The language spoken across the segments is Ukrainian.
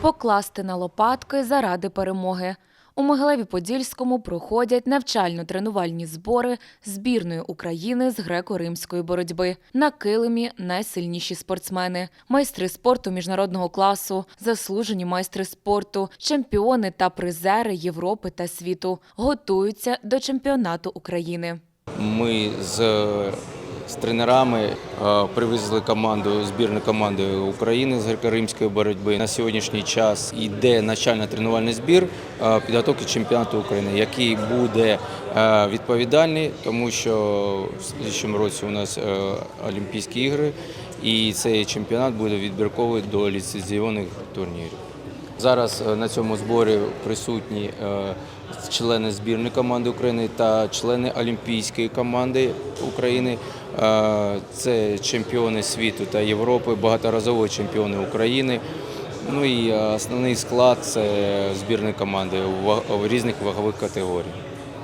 Покласти на лопатки заради перемоги. У Могилеві-Подільському проходять навчально-тренувальні збори збірної України з греко-римської боротьби. На килимі найсильніші спортсмени, майстри спорту міжнародного класу, заслужені майстри спорту, чемпіони та призери Європи та світу готуються до чемпіонату України. Ми з, з тренерами е, привезли команду, збірну команди України з греко-римської боротьби. На сьогоднішній час йде навчально-тренувальний збір е, підготовки чемпіонату України, який буде е, відповідальний, тому що в слідчому році у нас Олімпійські ігри, і цей чемпіонат буде відбірковий до ліцензійних турнірів. Зараз на цьому зборі присутні члени збірної команди України та члени Олімпійської команди України. Е, Це чемпіони світу та Європи, багаторазові чемпіони України. Ну і е, основний склад це збірної команди в різних вагових категоріях.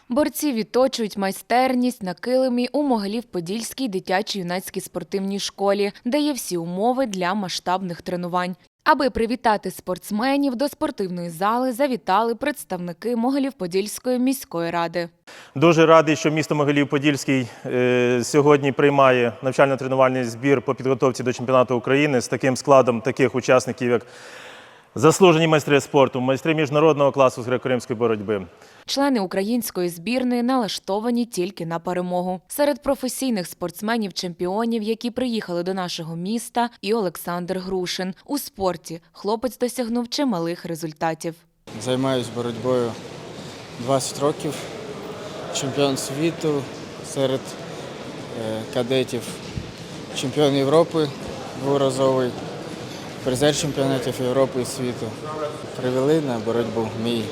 Борці відточують майстерність на килимі у Могилів-Подільській дитячій юнацькій спортивній школі, де є всі умови для масштабних тренувань. Аби привітати спортсменів, до спортивної зали завітали представники Могилів-Подільської міської ради. Дуже радий, що місто Могилів-Подільський е, сьогодні приймає навчально-тренувальний збір по підготовці до чемпіонату України з таким складом таких учасників, як заслужені майстри спорту, майстри міжнародного класу з греко-римської боротьби. Члени української збірної налаштовані тільки на перемогу. Серед професійних спортсменів-чемпіонів, які приїхали до нашого міста, і Олександр Грушин. У спорті хлопець досягнув чималих результатів. Займаюся боротьбою 20 років. Чемпіон світу серед е, кадетів, чемпіон Європи дворазовий, призер чемпіонатів Європи і світу. Привели на боротьбу мій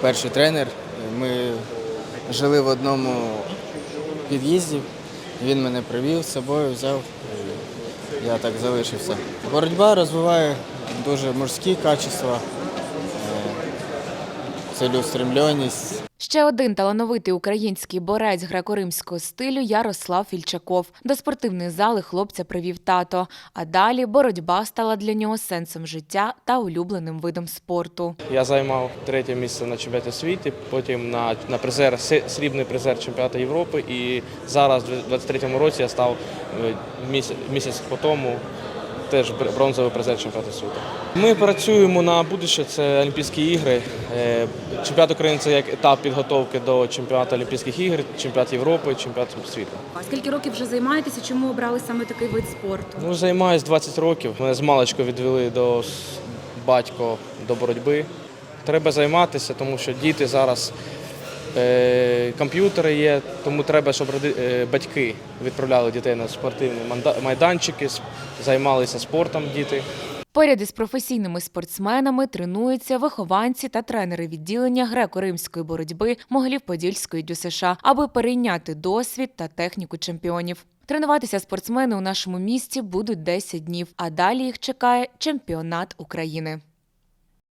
перший тренер. Ми жили в одному під'їзді. Він мене привів з собою, взяв. Я так залишився. Боротьба розвиває дуже морські качества цілеустремленість. Ще один талановитий український борець греко-римського стилю Ярослав Фільчаков. До спортивної зали хлопця привів тато. А далі боротьба стала для нього сенсом життя та улюбленим видом спорту. Я займав третє місце на чемпіонаті світу, потім на, на призер, срібний призер чемпіонату Європи. І зараз, у 23-му році, я став е, місяць, місяць по тому теж бронзовий призер чемпіонату світу. Ми працюємо на будуще, це Олімпійські ігри. Е, Чемпіонат України це як етап підготовки до чемпіонату Олімпійських ігор, чемпіонат Європи, чемпіонат світу. А скільки років вже займаєтеся? Чому обрали саме такий вид спорту? Ну, займаюсь 20 років. Мене з маличку відвели до батько до боротьби. Треба займатися, тому що діти зараз комп'ютери є, тому треба, щоб е, батьки відправляли дітей на спортивні майданчики, займалися спортом діти. Поряд із професійними спортсменами тренуються вихованці та тренери відділення греко-римської боротьби Могилів-Подільської ДЮСШ, аби перейняти досвід та техніку чемпіонів. Тренуватися спортсмени у нашому місті будуть 10 днів, а далі їх чекає чемпіонат України.